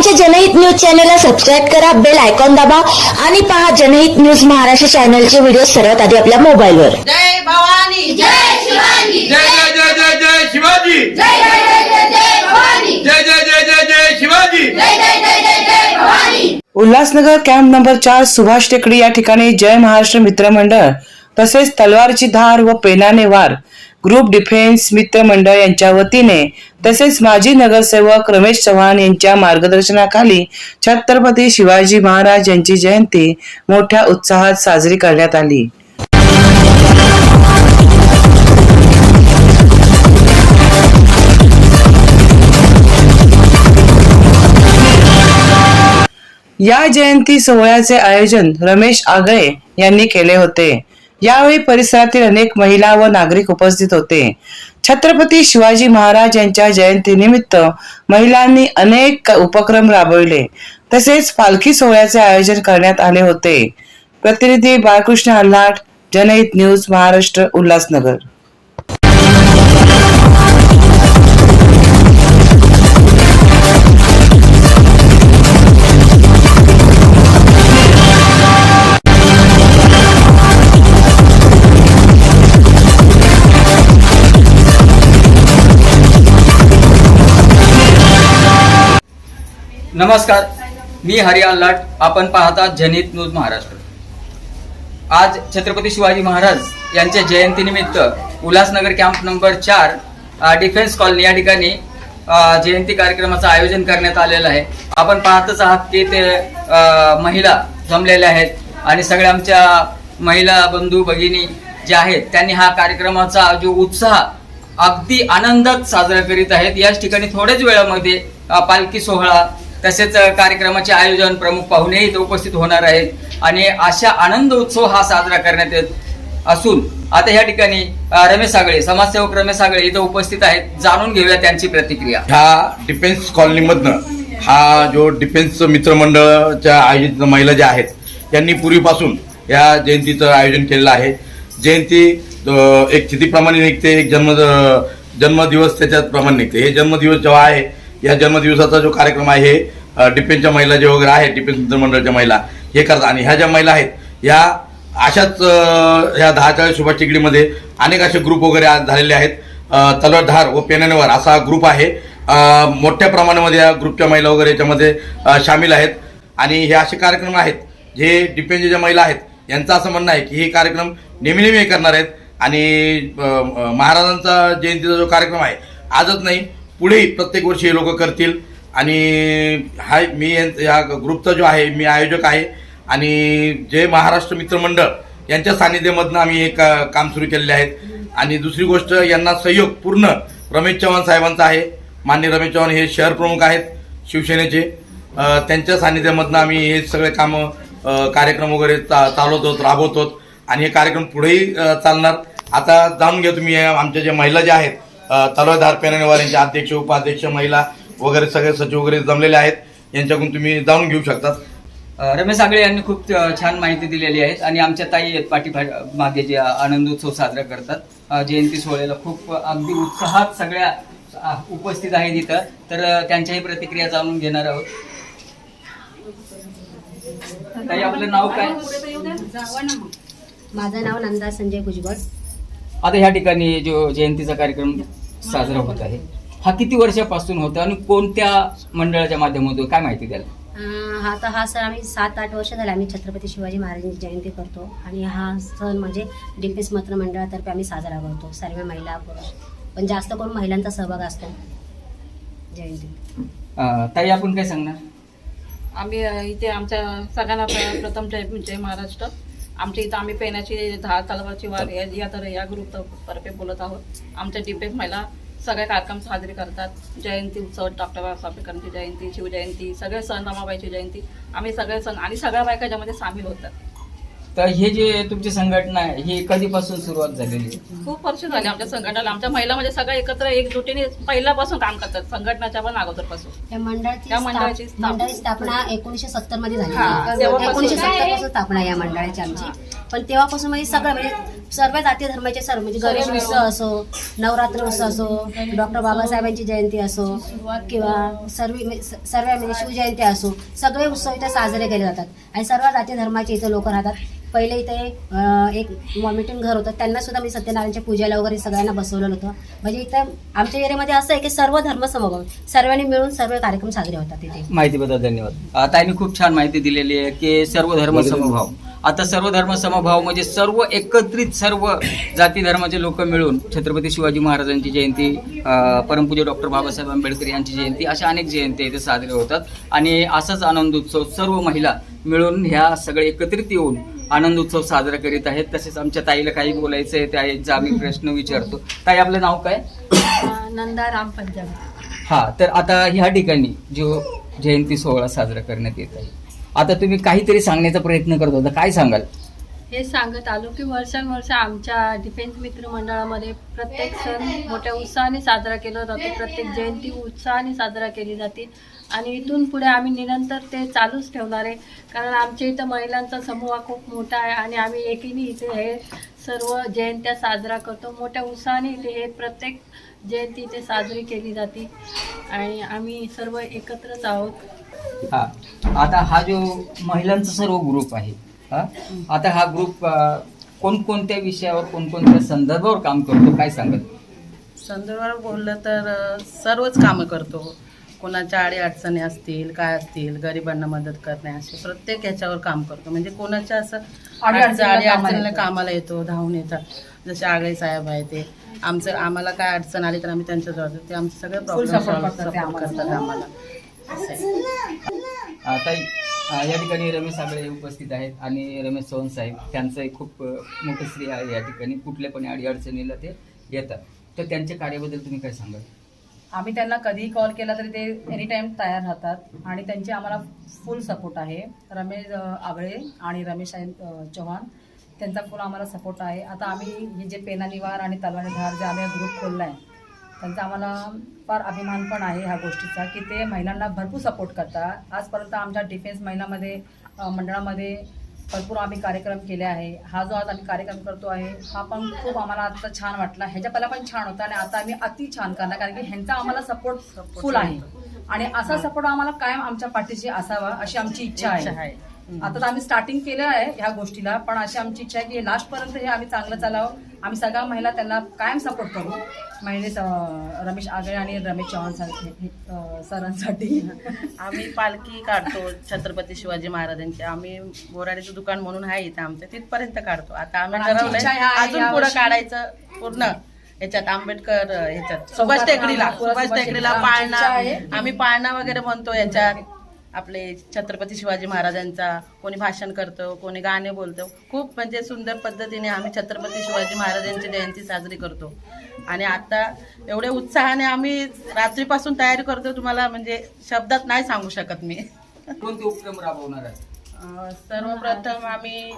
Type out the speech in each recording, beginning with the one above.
आमच्या जनहित न्यूज चॅनलला सबस्क्राईब करा बेल आयकॉन दाबा आणि पहा जनहित न्यूज महाराष्ट्र चॅनलचे व्हिडिओ सर्वात आधी आपल्या मोबाईलवर जय भवानी जय शिवाजी जय जय जय जय जय शिवाजी जय जय जय जय जय भवानी जय जय जय जय जय शिवाजी जय जय जय जय जय भवानी उल्हासनगर कॅम्प नंबर चार सुभाष टेकडी या ठिकाणी जय महाराष्ट्र मित्रमंडळ तसेच तलवारची धार व पेनाने वार ग्रुप डिफेन्स मित्रमंडळ यांच्या वतीने तसेच माजी नगरसेवक रमेश चव्हाण यांच्या मार्गदर्शनाखाली छत्रपती शिवाजी महाराज यांची जयंती मोठ्या उत्साहात साजरी करण्यात आली. या जयंती सोहळ्याचे आयोजन रमेश आगळे यांनी केले होते. यावेळी परिसरातील अनेक महिला व नागरिक उपस्थित होते. छत्रपती शिवाजी महाराज यांच्या जयंतीनिमित्त महिलांनी अनेक उपक्रम राबविले. तसेच पालखी सोहळ्याचे आयोजन करण्यात आले होते. प्रतिनिधी बाळकृष्ण हल्लाट जनहित न्यूज महाराष्ट्र उल्हासनगर. नमस्कार मी हरियाल लाट. आपण पाहता जनित न्यूज महाराष्ट्र. आज छत्रपती शिवाजी महाराज यांच्या जयंतीनिमित्त उल्हासनगर कॅम्प नंबर चार डिफेन्स कॉलनी या ठिकाणी जयंती कार्यक्रमाचं आयोजन करण्यात आलेलं आहे. आपण पाहतच आहात की ते महिला जमलेल्या आहेत आणि सगळ्या आमच्या महिला बंधू भगिनी ज्या आहेत त्यांनी हा कार्यक्रमाचा जो उत्साह अगदी आनंदात साजरा करीत आहेत. याच ठिकाणी थोड्याच वेळामध्ये पालखी सोहळा तसेच कार्यक्रमाचे आयोजन प्रमुख पाहुणे इथे उपस्थित होणार आहेत. आणि अशा आनंद उत्सव हा साजरा करण्यात येत असून आता या ठिकाणी रमेश सागळे समाजसेवक रमेश सागळे इथे उपस्थित आहेत. जाणून घेऊया त्यांची प्रतिक्रिया. ह्या डिफेन्स कॉलनीमधनं हा जो डिफेन्स मित्रमंडळाच्या आयोजित महिला ज्या आहेत त्यांनी पूर्वीपासून या जयंतीचं आयोजन केलेलं आहे. जयंती एक तिथीप्रमाणे निघते एक जन्म जन्मदिवस त्याच्याप्रमाणे निघते. हे जन्मदिवस जेव्हा आहे या जन्मदिवसाचा जो कार्यक्रम आहे हे डिफेन्सच्या महिला जे वगैरे आहेत डिफेन्स मित्रमंडळाच्या महिला हे करतात. आणि ह्या ज्या महिला आहेत ह्या अशाच ह्या दहा चाळीस सुभाष टिकडीमध्ये अनेक असे ग्रुप वगैरे आज झालेले आहेत. तलटधार तलवारधार व पेनानेवार असा ग्रुप आहे. मोठ्या प्रमाणामध्ये या ग्रुपच्या महिला वगैरे याच्यामध्ये सामील आहेत. आणि हे असे कार्यक्रम आहेत जे डिफेन्सच्या ज्या महिला आहेत यांचं असं म्हणणं आहे की हे कार्यक्रम नेहमी नेहमी करणार आहेत. आणि महाराजांचा जयंतीचा जो कार्यक्रम आहे आजच नाही पुढेही प्रत्येक वर्षी हे लोक करतील. आणि हा मी या ग्रुपचा जो आहे मी आयोजक आहे. आणि जे महाराष्ट्र मित्रमंडळ यांच्या सानिध्यामधनं आम्ही एक काम सुरू केलेले आहेत. आणि दुसरी गोष्ट यांना सहयोग पूर्ण रमेश चव्हाण साहेबांचा आहे. मान्य रमेश चव्हाण हे शहर प्रमुख आहेत शिवसेनेचे. त्यांच्या सानिध्यामधनं आम्ही हे सगळे कामं कार्यक्रम वगैरे चा चालवतो राबवतो आणि हे कार्यक्रम पुढेही चालणार. आता जाणून घ्या तुम्ही आमच्या ज्या महिला ज्या आहेत तलवारधार पेनानेवार यांच्या अध्यक्ष उपाध्यक्ष महिला वगैरे सगळे सचिव वगैरे जमलेले आहेत. यांच्याकडून तुम्ही जाणून घेऊ शकतात. रमेश सागळे यांनी खूप छान माहिती दिलेली आहे आणि आमच्या ताई आहेत पाठीपा मागे जे आनंदोत्सव साजरा करतात. जयंती सोहळ्याला खूप अगदी उत्साहात सगळ्या उपस्थित आहेत इथं. तर त्यांच्याही प्रतिक्रिया जाणून घेणार आहोत. ताई आपलं नाव काय? माझं नाव नंदा संजय भुजबळ आता ह्या ठिकाणी जो जयंतीचा कार्यक्रम साजरा होत आहे हा किती वर्षापासून होता आणि कोणत्या मंडळाच्या माध्यमातून काय माहिती द्याल अं, हा तर हा सण आम्ही सात आठ वर्ष झाले आम्ही छत्रपती शिवाजी महाराजांची जयंती करतो आणि हा सण म्हणजे डिफेन्स मित्र मंडळातर्फे आम्ही साजरा करतो सर्व महिला पुरुष पण जास्त करून महिलांचा सहभाग असतो जयंती. अ, ताई आपण काय सांगणार? आम्ही अ, इथे आमच्या सगळ्यांना प्र- प्रथम जय जय महाराष्ट्र. आमच्या इथं आम्ही पेनाची दहा तलवारची वार या या तर या ग्रुप तर्फे बोलत आहोत. आमच्या डिपेक महिला सगळे कार्यक्रम साजरे करतात. जयंती उत्सव डॉक्टर बाबासाहेब आंबेडकरांची जयंती शिवजयंती सगळे सण रमाबाईची जयंती. आम्ही सगळे सण आणि सगळ्या बायका ज्यामध्ये सामील होतात. तर हे जे तुमची संघटना आहे ही कधीपासून सुरुवात झालेली आहे? खूप वर्ष झाली आमच्या संघटनेला. आमच्या महिला म्हणजे सगळ्या एकत्र एकजुटीने पहिल्यापासून काम करतात संघटनाच्या पण अगोदरपासून. या मंडळाची या मंडळाची स्थाप- स्थापना- मंडळाची स्थापना एकोणीशे सत्तरमध्ये झाली. हा, तेव्हापासून. एकोणीशे सत्तरपासून स्थापना या मंडळाची आमची. पण तेव्हापासून म्हणजे सगळं म्हणजे सर्व जाती धर्माचे सर्व म्हणजे गणेश उत्सव असो नवरात्र उत्सव असो डॉक्टर बाबासाहेबांची जयंती असो किंवा सर्व म्हणजे सर्व म्हणजे शिवजयंती असो सगळे उत्सव इथे साजरे केले जातात. आणि सर्व जाती धर्माचे इथे लोक राहतात. पहिले इथे एक मीटिंग घर होतं. त्यांना सुद्धा मी सत्यनारायणच्या पूजेला वगैरे सगळ्यांना बसवलेलं होतं. म्हणजे इथं आमच्या एरियामध्ये असं आहे की सर्व धर्म समभाव सर्वांनी मिळून सर्व कार्यक्रम साजरे होतात तिथे माहितीबद्दल धन्यवाद. ताईंनी खूप छान माहिती दिलेली आहे की सर्व धर्म समभाव आता सर्व धर्म समभाव म्हणजे सर्व एकत्रित सर्व जाती धर्माचे लोक मिळून छत्रपती शिवाजी महाराजांची जयंती परमपूज्य डॉक्टर बाबासाहेब आंबेडकर यांची जयंती अशा अनेक जयंती इथे साजरे होतात. आणि असाच आनंद उत्सव सर्व महिला मिळून ह्या सगळे एकत्रित येऊन आनंद उत्सव साजरा करीत आहेत. तसेच आमच्या ताईला काही बोलायचं आहे त्याचा आम्ही प्रश्न विचारतो. ताई आपलं नाव काय? नंदा राम पंजाब. हा तर आता ह्या ठिकाणी जो जयंती सोहळा साजरा करण्यात येत आहे आता तुम्ही काहीतरी सांगण्याचा प्रयत्न करत होता. काय सांगाल? हे सांगत आलो की वर्षानुवर्ष आमच्या डिफेन्स मित्र मंडळामध्ये प्रत्येक सण मोठ्या उत्साहाने साजरा केला जातो. प्रत्येक जयंती उत्साहाने साजरा केली जाते. आणि इथून पुढे आम्ही निरंतर ते चालूच ठेवणार आहे. कारण आमच्या इथं महिलांचा समूह खूप मोठा आहे आणि आम्ही एकीने इथे हे सर्व जयंत्या साजरा करतो. मोठ्या उत्साहाने इथे हे प्रत्येक जयंती इथे साजरी केली जाते. आणि आम्ही सर्व एकत्रच आहोत. हा. आता हा जो महिलांचा सर्व ग्रुप आहे हा. आता हा ग्रुप कोणकोणत्या विषयावर कोणकोणत्या संदर्भावर काम करतो काय सांगत? संदर्भावर बोललं तर सर्वच कामं करतो. कोणाच्या आडी अडचणी असतील काय असतील गरिबांना मदत करणे असे प्रत्येक ह्याच्यावर काम करतो. म्हणजे कोणाच्या असं आडी अडचणीला कामाला येतो. धावून येतात. जसे आगळे साहेब आहे ते. आमचं आम्हाला काय अडचण आली तर आम्ही त्यांच्याजवळ जातो. ते आमचे सगळे प्रॉब्लेम सपोर्ट करतात आम्हाला. ताई या ठिकाणी रमेश आगळे उपस्थित आहेत आणि रमेश चव्हाण साहेब त्यांचं एक खूप मोठं श्रेय आहे या ठिकाणी. कुठल्या पण अडी अडचणीला ते येतात. तर त्यांच्या कार्याबद्दल तुम्ही काय सांगाल? आम्ही त्यांना कधीही कॉल केला तरी ते एनी टाईम तयार राहतात आणि त्यांचे आम्हाला फुल सपोर्ट आहे. रमेश आगळे आणि रमेश चव्हाण त्यांचा फुल आम्हाला सपोर्ट आहे. आता आम्ही हे जे पेना निवार आणि तलवारी धार जे आम्ही ग्रुप खोलला आहे त्यांचा आम्हाला फार अभिमान पण आहे ह्या गोष्टीचा की ते महिलांना भरपूर सपोर्ट करतात. आजपर्यंत आमच्या डिफेन्स महिलामध्ये मंडळामध्ये भरपूर आम्ही कार्यक्रम केले आहे. हा जो आज आम्ही कार्यक्रम करतो आहे हा पण खूप आम्हाला आता छान वाटला. ह्याच्या पहिला पण छान होता आणि आता आम्ही अति छान करणार कारण की ह्यांचा आम्हाला सपोर्ट फुल आहे. आणि असा सपोर्ट आम्हाला कायम आमच्या पाठीशी असावा अशी आमची इच्छा आहे. आता तर आम्ही स्टार्टिंग केलं आहे ह्या गोष्टीला पण अशी आमची इच्छा आहे की लास्ट पर्यंत हे आम्ही चांगलं चालावं. आम्ही सगळ्या महिला त्यांना कायम सपोर्ट करू. अं, रमेश आगळे आणि रमेश चव्हाण सर- अं, सरांसाठी. आम्ही पालखी काढतो छत्रपती शिवाजी महाराजांची. आम्ही बोराडीचं दुकान म्हणून आहे इथे आमचं तिथपर्यंत काढतो. आता आम्ही ठरवलंय अजून पुढे काढायचं पूर्ण. ह्याच्यात आंबेडकर ह्याच्यात सुभाष टेकडीला सुभाष टेकडीला. पाळणा. आम्ही पाळणा वगैरे म्हणतो याच्यात. आपले छत्रपती शिवाजी महाराजांचा कोणी भाषण करतो कोणी गाणे बोलतो. खूप म्हणजे सुंदर पद्धतीने आम्ही छत्रपती शिवाजी महाराजांची जयंती साजरी करतो. आणि आता एवढ्या उत्साहाने आम्ही रात्रीपासून तयारी करतो तुम्हाला म्हणजे शब्दात नाही सांगू शकत मी. कोणते उपक्रम राबवणार आहे? सर्वप्रथम आम्ही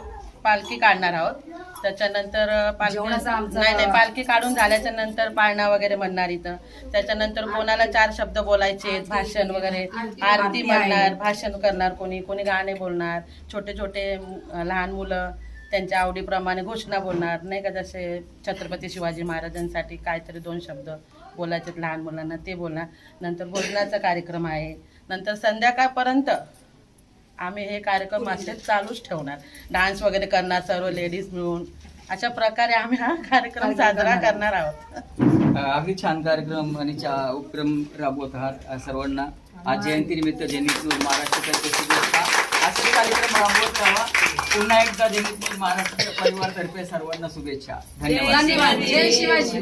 पालखी काढणार आहोत. त्याच्यानंतर पालखी नाही नाही पालखी काढून झाल्याच्यानंतर पाळणा वगैरे म्हणणार इथं. त्याच्यानंतर कोणाला चार शब्द बोलायचे भाषण वगैरे. आरती म्हणणार भाषण करणार कोणी. कोणी गाणे बोलणार. छोटे छोटे लहान मुलं त्यांच्या आवडीप्रमाणे घोषणा बोलणार. नाही का जसे छत्रपती शिवाजी महाराजांसाठी काहीतरी दोन शब्द बोलायचे लहान मुलांना ते बोलणार. नंतर भोजनाचा कार्यक्रम आहे. नंतर संध्याकाळपर्यंत आम्ही हे कार्यक्रम असे चालूच ठेवणार. डान्स वगैरे करणार सर्व लेडीज मिळून. अशा प्रकारे आम्ही हा कार्यक्रम साजरा करणार आहोत. अगदी छान कार्यक्रम आणि चा- उपक्रम राबवत आहात सर्वांना. आज जयंतीनिमित्त जयंती महाराष्ट्राच्या शुभेच्छा असे कार्यक्रम राबवत राहा. पुन्हा एकदा जयंती महाराष्ट्र परिवारतर्फे सर्वांना शुभेच्छा. धन्यवाद. जय शिवाजी.